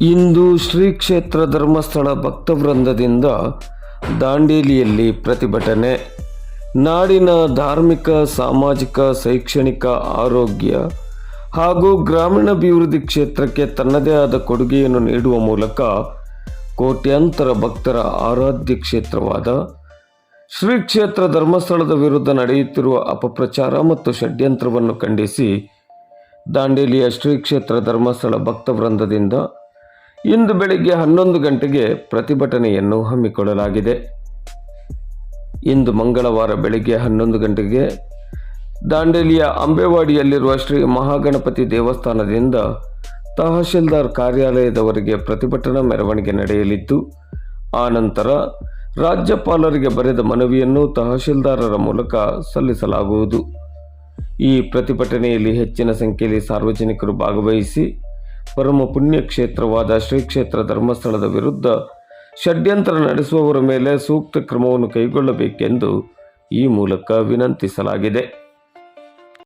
ಇಂದು ಶ್ರೀ ಕ್ಷೇತ್ರ ಧರ್ಮಸ್ಥಳ ಭಕ್ತವೃಂದದಿಂದ ದಾಂಡೇಲಿಯಲ್ಲಿ ಪ್ರತಿಭಟನೆ. ನಾಡಿನ ಧಾರ್ಮಿಕ, ಸಾಮಾಜಿಕ, ಶೈಕ್ಷಣಿಕ, ಆರೋಗ್ಯ ಹಾಗೂ ಗ್ರಾಮೀಣಾಭಿವೃದ್ಧಿ ಕ್ಷೇತ್ರಕ್ಕೆ ತನ್ನದೇ ಆದ ಕೊಡುಗೆಯನ್ನು ನೀಡುವ ಮೂಲಕ ಕೋಟ್ಯಾಂತರ ಭಕ್ತರ ಆರಾಧ್ಯ ಕ್ಷೇತ್ರವಾದ ಶ್ರೀ ಕ್ಷೇತ್ರ ಧರ್ಮಸ್ಥಳದ ವಿರುದ್ಧ ನಡೆಯುತ್ತಿರುವ ಅಪಪ್ರಚಾರ ಮತ್ತು ಷಡ್ಯಂತ್ರವನ್ನು ಖಂಡಿಸಿ ದಾಂಡೇಲಿಯ ಶ್ರೀ ಕ್ಷೇತ್ರ ಧರ್ಮಸ್ಥಳ ಭಕ್ತವೃಂದದಿಂದ ಇಂದು ಬೆಳಿಗ್ಗೆ ಹನ್ನೊಂದು ಗಂಟೆಗೆ ಪ್ರತಿಭಟನೆಯನ್ನು ಹಮ್ಮಿಕೊಳ್ಳಲಾಗಿದೆ. ಇಂದು ಮಂಗಳವಾರ ಬೆಳಿಗ್ಗೆ ಹನ್ನೊಂದು ಗಂಟೆಗೆ ದಾಂಡೇಲಿಯ ಅಂಬೇವಾಡಿಯಲ್ಲಿರುವ ಶ್ರೀ ಮಹಾಗಣಪತಿ ದೇವಸ್ಥಾನದಿಂದ ತಹಶೀಲ್ದಾರ್ ಕಾರ್ಯಾಲಯದವರೆಗೆ ಪ್ರತಿಭಟನಾ ಮೆರವಣಿಗೆ ನಡೆಯಲಿದ್ದು ಆನಂತರ ರಾಜ್ಯಪಾಲರಿಗೆ ಬರೆದ ಮನವಿಯನ್ನು ತಹಶೀಲ್ದಾರರ ಮೂಲಕ ಸಲ್ಲಿಸಲಾಗುವುದು. ಈ ಪ್ರತಿಭಟನೆಯಲ್ಲಿ ಹೆಚ್ಚಿನ ಸಂಖ್ಯೆಯಲ್ಲಿ ಸಾರ್ವಜನಿಕರು ಭಾಗವಹಿಸಿ ಪರಮ ಪುಣ್ಯಕ್ಷೇತ್ರವಾದ ಶ್ರೀಕ್ಷೇತ್ರ ಶ್ರೀ ಕ್ಷೇತ್ರ ಧರ್ಮಸ್ಥಳದ ವಿರುದ್ಧ ಷಡ್ಯಂತ್ರ ನಡೆಸುವವರ ಮೇಲೆ ಸೂಕ್ತ ಕ್ರಮವನ್ನು ಕೈಗೊಳ್ಳಬೇಕೆಂದು ಈ ಮೂಲಕ ವಿನಂತಿಸಲಾಗಿದೆ.